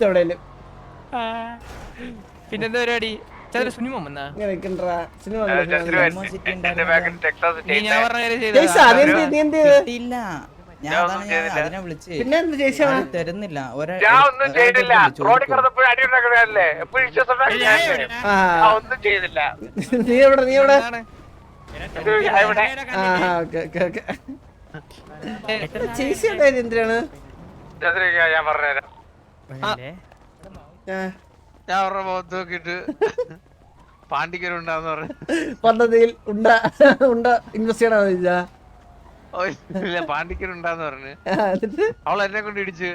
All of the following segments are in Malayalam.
എവിടെയെങ്കിലും ഒന്നും ഒന്നും ഞാൻ പറഞ്ഞുതരാം. ഞാൻ അവരുടെ മുഖത്ത് നോക്കിയിട്ട് പാണ്ടിക്കരുണ്ടാന്ന് പറഞ്ഞു. പദ്ധതിയിൽ ഉണ്ട ഉണ്ട ഇൻവെസ്റ്റ് ചെയ്യണോ ചോദിച്ചാ? ഓ, ഇല്ല പാണ്ടിക്കരുണ്ടാന്ന് പറഞ്ഞു. ആ, എന്നിട്ട്? അവൾ എന്നെ കൊണ്ട് ഇടിച്ച്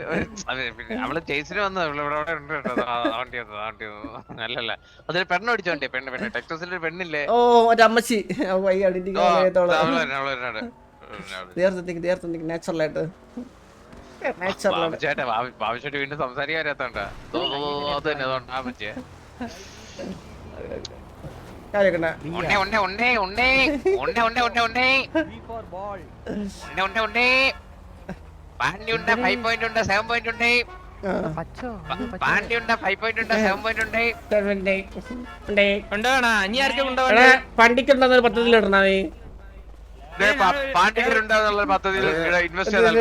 പിന്നെ അവൾ ചേച്ചിന് വന്നു ഇവിടെ അവിടെ ഉണ്ട് കേട്ടോ. വണ്ടി വന്നു വണ്ടി വന്നു. അല്ലല്ല അതൊരു പെണ്ണ് അടിച്ച വണ്ടി പെണ്ണ് പെണ്ണ്. ടെക്സസിൽ ഒരു പെണ്ണില്ലേ? ഓ മറ്റേ അമ്മച്ചി. അവൾ. തന്നെ, അവൾ തന്നെ. നേരത്തെ നേരത്തെ നാച്ചുറലായിട്ട് ബാബുചേട്ടാ വീണ്ടും സംസാരിക്കാൻ വരാത്തോണ്ടാ. പോയിന്റ് ഉണ്ട് സെവൻ പോയിന്റ് ഉണ്ട്. പണ്ടിക്കുണ്ടെന്നൊരു പദ്ധതിയിലിടണേ അടുത്തുണ്ട് പദ്ധതിയിൽ ഇൻവെസ്റ്റ് ചെയ്താൽ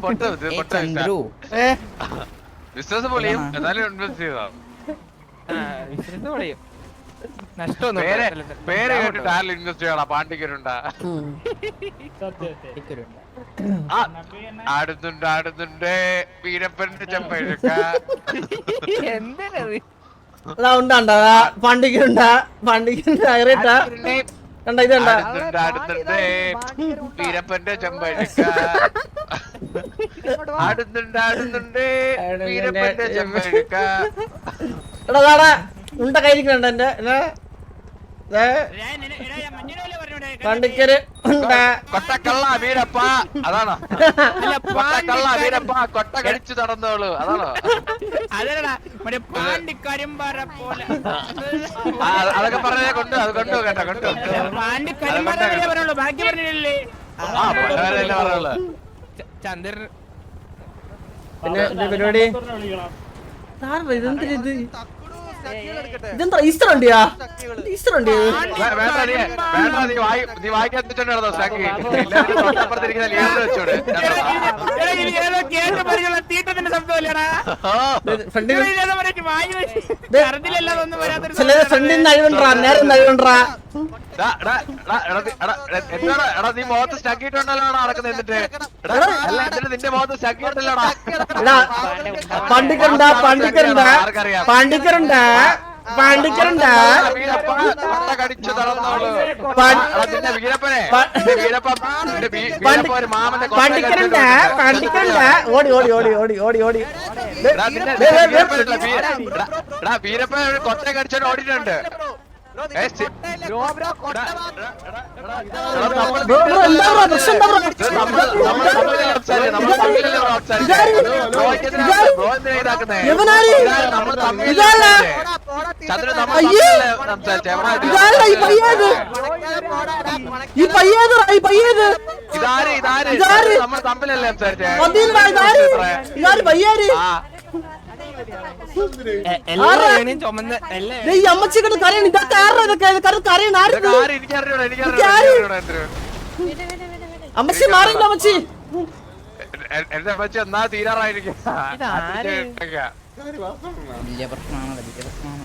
പൊട്ട് ഇൻവെസ്റ്റ് ഇൻവെസ്റ്റ് വീരപ്പന്റെ ചെമ്പഴുക്ക. എന്തിനാ അതാ ഉണ്ടാ പണ്ടിക്കുണ്ടാ. പണ്ടിക്കുണ്ടാ അറിയട്ടാ കണ്ട ഇത് കണ്ട? ആടുന്നുണ്ട് ആടുന്നുണ്ട് വീരപ്പന്റെ ചെമ്പഴുക്ക. ആടുന്നുണ്ട് ആടുന്നുണ്ട് വീരപ്പന്റെ ചെമ്പഴുക്ക. എടാ അതാടാ ഉണ്ട കയ്യിരിക്കണ്ട എന്റെ പണ്ടിക്കര് കൊട്ടക്കള്ള വീരപ്പ. അതാണോ? കൊട്ടക്കള്ള വീരപ്പ കൊട്ട കടിച്ചു നടന്നോളൂ അതാണോ? അതൊക്കെ പറഞ്ഞേ കൊണ്ടു അത് കൊണ്ടു കേട്ടോ കൊണ്ടു. ബാക്കി പറഞ്ഞില്ലേ ചന്ദ്രൻ പിന്നെ പരിപാടി? ഇതെന്തിനിത്? ഇതെന്താ ഈസ്റ്റർ നേരം അഴിവണ്ടാ നീ മുഖത്ത് സ്റ്റക്കിട്ടുണ്ടല്ലോ നടക്കുന്നത് എന്നിട്ട് അല്ല നിന്റെ ഓടി ഓടി ഓടി ഓടി ഓടി ഓടി. വീരപ്പ കൊച്ച കടിച്ചോണ്ട് ഓടിയിട്ടുണ്ട്. ഈ പയ്യത് ഈ പയ്യേത് ഇതാര് ഇതാര് ഇതാര്? നമ്മൾ തമ്മിലല്ലേ സംസാരിച്ചേ പയ്യാര് ഈ അമ്മച്ചി കരയണം ഇതൊക്കെ ആരുടെ ഇതൊക്കെ ഇതൊക്കെ കരയണ ആരും? അമ്മച്ചി മാറിയില്ല അമ്മച്ചി. എ- എന്റെ അമ്മച്ചി എന്നാ തീരാറായിരിക്കും? വലിയ പ്രശ്നമാണ് വലിയ പ്രശ്നമാണ്.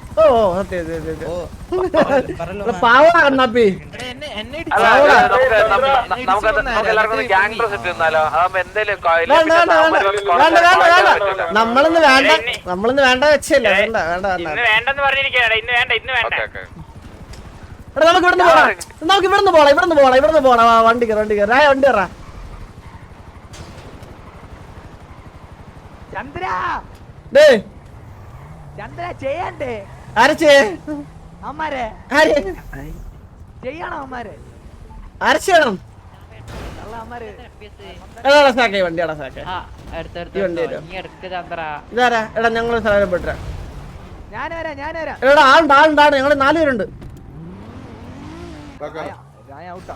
ഓ നമ്മളിന്ന് വേണ്ട നമ്മളിന്ന് വേണ്ട വെച്ചല്ല? വേണ്ട വേണ്ട എടാ നമുക്ക് ഇവിടുന്ന് പോടാ നമുക്ക് ഇവിടുന്ന് പോടാ ഇവിടുന്ന് പോടാ ഇവിടുന്ന് പോടാ വണ്ടി കയറ വണ്ടി കയറ. വണ്ടി കയറാ. ചന്ദ്ര! ചന്ദ്ര ചെയ്യണ്ടേ? അരച്ചേ അമ്മാരെ ആര്? ചെയ്യണം അമ്മാരെ അരച്ചേണം എടാ എടാ ഇതാരാ? ഞങ്ങൾ സ്ഥലം പെട്ട ആളുണ്ട് ആളുണ്ട് ആളുണ്ട് പേരുണ്ട്. ഞാൻ ഔട്ടാ.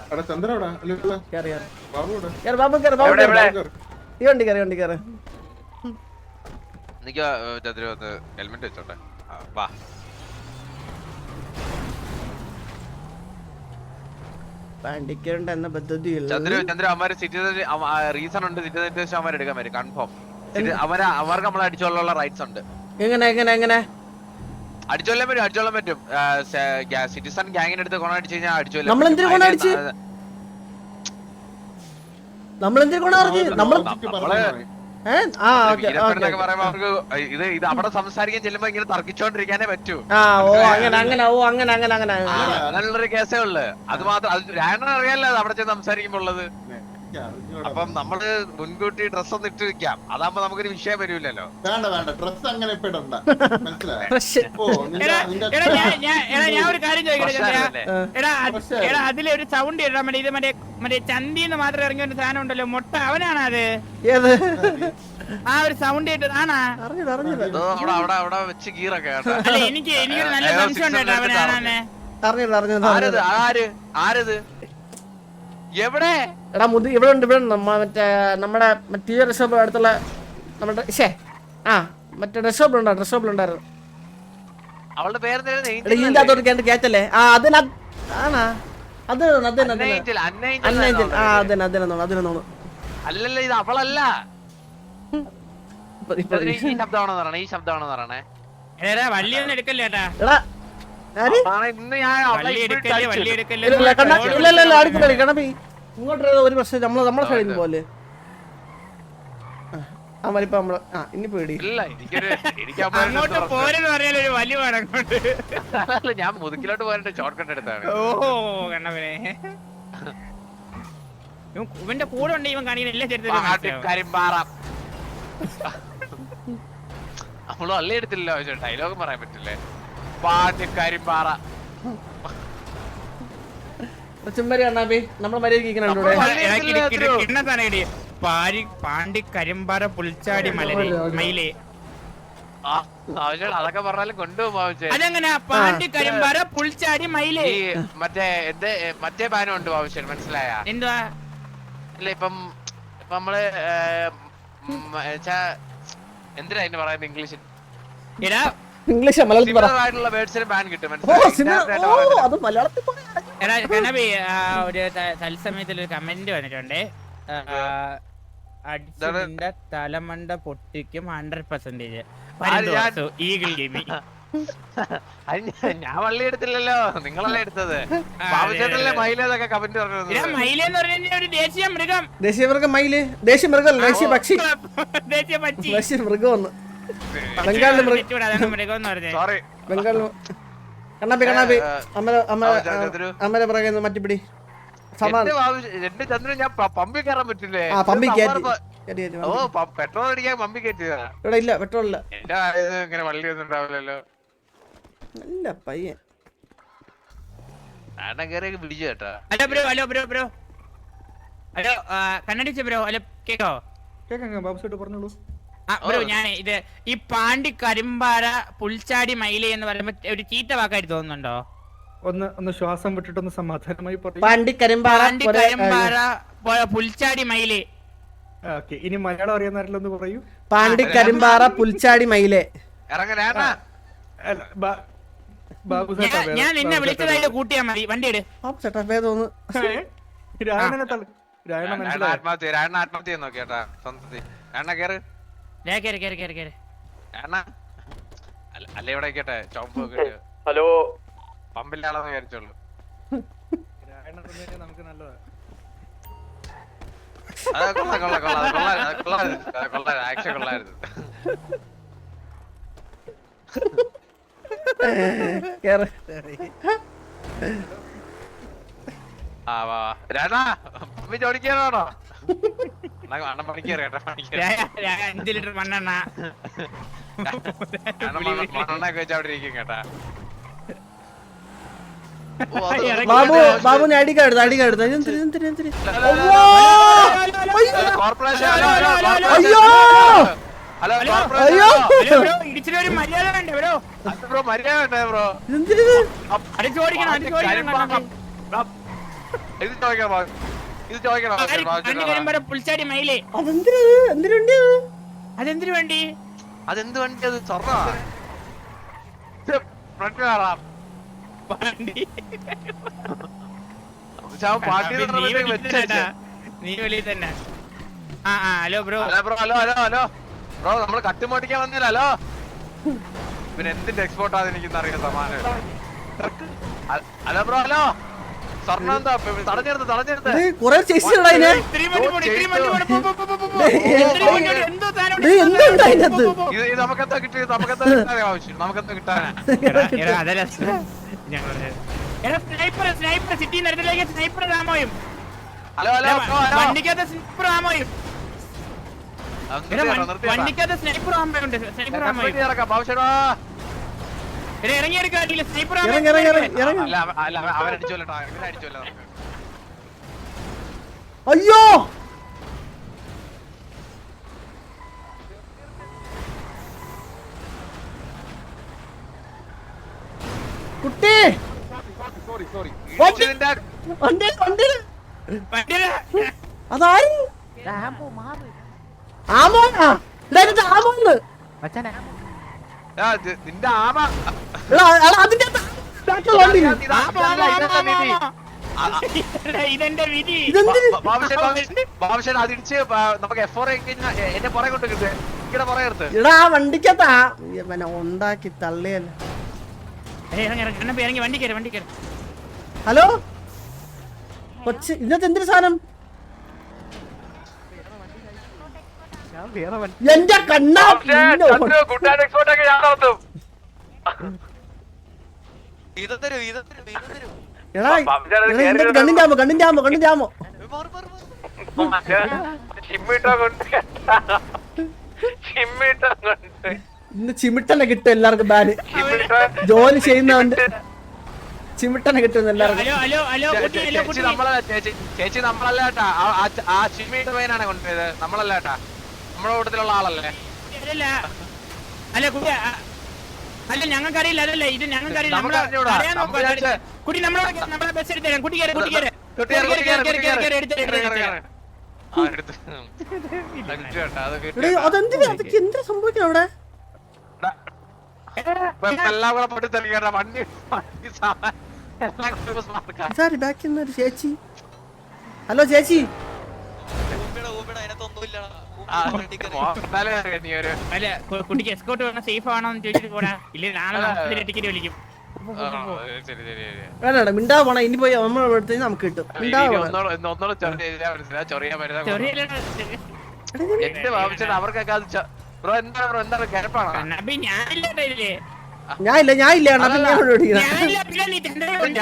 വണ്ടിക്കേണ്ട എന്ന പദ്ധതിയില്ല ചന്ദ്ര ചന്ദ്ര അവന്മാര് സിറ്റിസൺ റീസൺ ഉണ്ട്. സിറ്റിസൺ അവന്മാർ എടുക്കാൻ പറ്റും കൺഫേം അവർ അവർക്ക് നമ്മൾ അടിച്ചോളുള്ള റൈറ്റ്സ് ഉണ്ട്. എങ്ങനെ എങ്ങനെ എങ്ങനെ? അടിച്ചോളാൻ പറ്റും അടിച്ചോളാൻ പറ്റും. സിറ്റിസൺ ഗ്യാങ്ങിന്റെ അടുത്ത് കൊണ അടിച്ചു കഴിഞ്ഞാൽ അടിച്ചോളാം നമ്മൾ പറ്റും. കൊണ അടിച്ച്? നമ്മൾ എന്തിനു കൊണ പറഞ്ഞു നമ്മൾ ആ ഓക്കെ ഇത് ഇത് അവിടെ സംസാരിക്കാൻ ചെല്ലുമ്പോ ഇങ്ങനെ തർക്കിച്ചോണ്ടിരിക്കാനേ പറ്റൂ. ആ ഓ അങ്ങനെ അങ്ങനെ ഓ അങ്ങനെ അങ്ങനെ അങ്ങനെ. അങ്ങനെയുള്ളൊരു കേസേ ഉള്ളു. അത് മാത്രം അത് അറിയാലോ അത് അവിടെ ചെന്ന് സംസാരിക്കുമ്പോൾ ഉള്ളത്. അപ്പം നമ്മൾ മുൻകൂട്ടി ഡ്രസ് ഒന്ന് ഇട്ട് വെക്കാം. അതാകുമ്പോ നമുക്കൊരു വിഷയം വരൂലല്ലോ. വേണ്ട വേണ്ട. ഡ്രസ് അങ്ങനെ ഇപ്പൊ ഇടണ്ട. മനസ്സിലായോ? ഓ എടാ എടാ ഞാൻ ഞാൻ ഒരു കാര്യം ചോദിക്കട്ടെ എടാ എടാ അതിലെ ഒരു സൗണ്ട് ഇടാൻ വേണ്ടി ഇത് മറ്റേ മറ്റേ ചന്തിന്ന് മാത്രം ഇറങ്ങിയ ഒരു സാധനം ഉണ്ടല്ലോ. മുട്ട. അവനാണ് അത്? ഏത്? ആ ഒരു സൗണ്ട് ആണാ? അറിഞ്ഞില്ല അറിഞ്ഞില്ല. അവിടെ അവിടെ അവിടെ വെച്ച് ഗീറൊക്കെ എനിക്ക് എനിക്കൊരു നല്ല സംശയം ഉണ്ട് അവനാണ് അറിഞ്ഞത് ആരത്? എവിടെ? എടാ മുതി ഇവിടെ ഉണ്ട് ഇവിടെ ഉണ്ട്. മറ്റേ നമ്മുടെ മറ്റേ ഷോപ്പ് അടുത്തുള്ള നമ്മുടെ ഷേ ആ മറ്റേ ഡ്രസ് ഷോപ്പിൽ ഉണ്ടോ? ഡ്രസ് ഷോപ്പിൽ ഉണ്ടായിരുന്നു. അവളുടെ എടാ ഇതിന്റെ അകത്തോട്ട് കേട്ട് കേറ്റല്ലേ? ആ അതിന് ആണാ? അത് അല്ലല്ല ഇത് അവളല്ല. ഈ ശബ്ദമാണെന്ന് പറയണേ ഈ ശബ്ദമാണെന്ന് പറയണേ? എടാ വള്ളി ഇങ്ങോട്ട് ഒരു പ്രശ്നം നമ്മൾ നമ്മളെ സൈഡിൽ നിന്ന് പോലെ. ആ നമ്മൾ. ആ ഇനി പേടി. അങ്ങോട്ട് പോരെന്ന് പറഞ്ഞാൽ ഒരു വലിയ അല്ല, ഞാൻ മുതുക്കിലോട്ട് പോയിട്ട് ഷോർട്ട് കട്ട് എടുത്താണ്. ഓ കണ്ണവനെ ഇവന്റെ കൂടെ ഉണ്ട് ഇവൻ കാണിക്കുന്ന എല്ലാ ചരിത്രത്തിലും നമ്മൾ ഡയലോഗും പറയാൻ പറ്റില്ലേ? പാട്ട് കരിമ്പാറ ഇവിടെ. പാരി പാണ്ടി കരിമ്പാറ പുൽച്ചാടി മലരി മയിലേ. അതൊക്കെ പറഞ്ഞാലും കൊണ്ടുപോകും അതെങ്ങനെ? പാണ്ടി കരിമ്പാറ പുൽച്ചാടി മയിലേ. മറ്റേ എന്റെ മറ്റേ പാനം ഉണ്ട് ആവശ്യം മനസ്സിലായ? എന്തുവാ? അല്ല ഇപ്പം ഇപ്പൊ നമ്മൾ എന്തിനാ അതിന് പറയുന്നത് ഇംഗ്ലീഷിൽ? എടാ ഇംഗ്ലീഷ് മലയാളത്തിൽ പറ. അത് മലയാളത്തിൽ കനബി ഒരു തത്സമയത്തിൽ ഒരു കമന്റ് വന്നിട്ടുണ്ട്. ആ, അടിച്ച് തലമണ്ട പൊട്ടിക്കും ഹൺഡ്രഡ് പെർസെന്റേജ്? ഈഗിൾ ഗെയിമിംഗ് ഞാൻ- വള്ളി എടുത്തില്ലല്ലോ. നിങ്ങളല്ലേ എടുത്തത്. കമന്റ് ഒരു ദേശീയ മൃഗം. ദേശീയ മൃഗം മയിൽ. ദേശീയ മൃഗം ദേശീയ പക്ഷി. ദേശീയ പക്ഷി. ദേശീയ മൃഗം ഒന്ന്. ബംഗാളിലെ ബംഗാളിൽ കണ്ണാപ്പി കണ്ണാപ്പി. അമ്മ അമ്മ. അമ്മരെ പറയുന്നു മറ്റിപ്പിടി. ബാബു പമ്പിൽ കയറാൻ പറ്റില്ലേ? ഓ പെട്രോൾ അടിക്കാൻ പമ്പി കയറ്റിയതാ. ഇവിടെ ഇല്ല പെട്രോൾ ഇല്ല. ഇങ്ങനെ വള്ളി ഒന്നും ഉണ്ടാവില്ലല്ലോ. നല്ല പയ്യൻ. ആണ്ടം കയറി പിടിച്ചു കേട്ടാ. Hello bro hello bro bro. Hello കണ്ണടിച്ച bro hello കേക്കോ? ആ ബ്രോ ഞാൻ ഇത് ഈ പാണ്ടി കരിമ്പാറ പുൽച്ചാടി മൈലി എന്ന് പറയുമ്പോ ഒരു ചീത്ത വാക്കായിട്ട് തോന്നുന്നുണ്ടോ? ഒന്ന് ഒന്ന് ശ്വാസം വിട്ടിട്ടൊന്ന് സമാധാനമായി പാണ്ടി കരിമ്പാറ പാണ്ടി കരിമ്പാറ പുൽച്ചാടി മൈലി. ഓക്കെ. ഇനി മലയാളം ആരെങ്കിലും പറയൂ. പാണ്ടി കരിമ്പാറ പുൽച്ചാടി മൈലെ. ഞാൻ- ഞാൻ നിന്നെ വിളിച്ചതായിട്ട് കൂട്ടിയാ മതി. വണ്ടി എടു ചേട്ടാ തോന്നുന്നു. രായണനെ തള്ളു. രായണ മനസ്സിലായി? ആത്മഹത്യ രായണ്ണ ആത്മഹത്യ ചെയ്യാൻ നോക്കി കേട്ടാ സ്വന്തത്തിൽ. രായണ്ണ കേറ്. അല്ല ഇവിടെ കേട്ടെ ചോമ്പ് കിട്ടിയ ഹലോ. പമ്പിന്റെ ആളെന്ന് വിചാരിച്ചോളൂ നമുക്ക് നല്ലതാ. അത് കൊള്ളാം കൊള്ളാം കൊള്ളാം അത് കൊള്ളാം അത് കൊള്ളായിരുന്നു അത് കൊള്ളാം ആക്ഷൻ കൊള്ളായിരുന്നു കേറ്. ആ വാ രാജാ ചോദിക്കാനാണോ പമ്പി ചോടിക്കാനാണോ രായ ലിറ്റർ മണ്ണെണ്ണ. മണ്ണൊക്കെ വെച്ച് അവിടെ ഇരിക്കും കേട്ടാ. ബാബു ബാബു അടിക്കാൻ എടുത്തു എന്തിരി എന്തിരി എന്തിരി കോർപ്പറേഷൻ അയ്യോ! ഹലോ അയ്യോ ഒരു മര്യാദ വേണ്ടേ ബ്രോ? ബ്രോ മര്യാദ വേണ്ടേ ബ്രോ? എന്തിരി അടിച്ചു ഓടിക്കണം അടിച്ചു ഓടിക്കണം കണ്ണാപ്പി. ഇത് ചോദിക്കണം ബാബു. ഇത് ചോദിക്കണം. ആര് വണ്ടി വരുമ്പോ പുൽച്ചാടി മയിലേ അതെന്തിരി എന്തിനുണ്ട് അതെന്തിനു വേണ്ടി? അതെന്ത് വണ്ടി? അത് സ്വർണ നീ വെളിയിൽ തന്നെ. നീ വെളിയിൽ തന്നെ. ആ ആ hello bro. Hello bro hello hello hello. Bro നമ്മൾ കട്ടുമോട്ടിക്കാൻ വന്നില്ല ഹലോ. പിന്നെ എന്തിന്റെ എക്സ്പോർട്ടാന്ന് ആണെന്ന് എനിക്ക് അറിയാം സമാനം. Hello bro hello. കൊറേ ചേച്ചിയുള്ള അതിനെ. എന്തുണ്ട് അതിനകത്ത്? നമുക്കെന്താ കിട്ടിയത്? നമുക്കെന്താ കിട്ടാൻ ആവശ്യം? നമുക്കെന്താ. എടാ, സ്നൈപ്പർ സ്നൈപ്പർ സിറ്റി നടത്തിലേക്ക് സ്നൈപ്പർ രാമോയും വണ്ടിക്കകത്ത് സ്നൈപ്പർ രാമോയും വണ്ടിക്കകത്ത് സ്നൈപ്പർ രാമോയുണ്ട് സ്നൈപ്പർ രാമോയും അയ്യോ! കുട്ടി! വണ്ടി ആമോ വണ്ടി വണ്ടി. അതാര്? ആമോനാ? ഇത് ആമോന്ന്. നിന്റെ ആമ അതിന്റെ ഇതെന്റെ വിധി? അതിടിച്ച് നമുക്ക് എഫ് എന്നെ പുറകെ കൊണ്ട് കിട്ടുക പുറകെ എടുത്ത്. എടാ ആ പിന്നെ ഉണ്ടാക്കി തള്ളിയല്ല. ഹലോ? കൊച്ച് ഇന്നത്തെ എന്തൊരു സാധനം? എന്റെ കണ്ണാ. എടാ എടാ, ഇന്നത്തെ കണ്ണിന്റെ ആമോ കണ്ണിന്റെ ആമോ കണ്ണിന്റെ ആമോ. ചിമ്മിട്ടോ കൊണ്ട്. ചിമ്മിട്ടോ കൊണ്ട്. ഇന്ന് ചിമിട്ടനെ കിട്ടും എല്ലാവർക്കും ബാന്. ചിമ്മിട്ടോ. ജോലി ചെയ്യുന്നവന്റെ ചിമിട്ടനെ കിട്ടും എല്ലാവർക്കും. ഹലോ ഹലോ ഹലോ കുട്ടി ചേച്ചി കുട്ടി. നമ്മളല്ല ചേച്ചി ചേച്ചി നമ്മളല്ല ആ- ആ ച- ആ ചിമ്മിയുടെ പയ്യനാണ് കൊണ്ടുപോയത് നമ്മളല്ല കേട്ടാ. നമ്മുടെ കൂട്ടത്തിലുള്ള ആളല്ലേ? അല്ല അല്ല ഞങ്ങൾക്കറിയില്ല അതല്ല ഇത് ഞങ്ങൾക്കറിയില്ല. അറിയാൻ നോക്കാം. കുട്ടി നമ്മളോട് നമ്മളെ ബസ് എടുത്ത് തരാം. കുട്ടി കയറി കുട്ടി കയറി. അതെന്തിനാ അതൊക്കെ എന്താ സംഭവിക്കണം അവിടെ? ഹലോ കൂടെ അല്ല കുട്ടിക്ക് എസ്കോട്ട് വേണം? സേഫ് ആണോ എന്ന് ചോദിച്ചിട്ട് പോടാ. ഇല്ല നാളെ ടിക്കറ്റ് വിളിക്കും. വേണ്ട മിണ്ടാ പോണ ഇനി പോയി നമുക്ക് കിട്ടും. മിണ്ടാ. എന്റെ ബാബുച്ചേട്ടാ അവർക്കൊക്കെ അത് ബ്രോ എന്താണ് ബ്രോ? എന്താണ് കിഴപ്പാണോ ഞാൻ ഇല്ല ഞാൻ ഇല്ല അണ്ണാ പിന്നെ നീ തന്റെ ഫ്രണ്ടി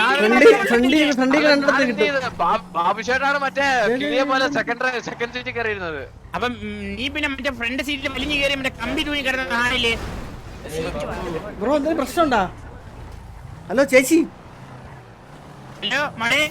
ഫ്രണ്ടി ഫ്രണ്ടി രണ്ടിടത്ത് കിട്ടും. ബാബുഷേട്ടാണ് മറ്റേ കിളിയെ പോലെ സെക്കൻഡ് സെക്കൻഡ് സീറ്റ് കയറിയിരുന്നത്. അപ്പം ഉം, നീ പിന്നെ മറ്റേ ഫ്രണ്ട് സീറ്റിൽ വലിഞ്ഞു കയറി മറ്റേ കമ്പി തൂങ്ങി കിടന്ന കാണില്ലേ? ബ്രോ എന്തെങ്കിലും പ്രശ്നമുണ്ടാ? ഹലോ ചേച്ചി. ഹലോ മഴേ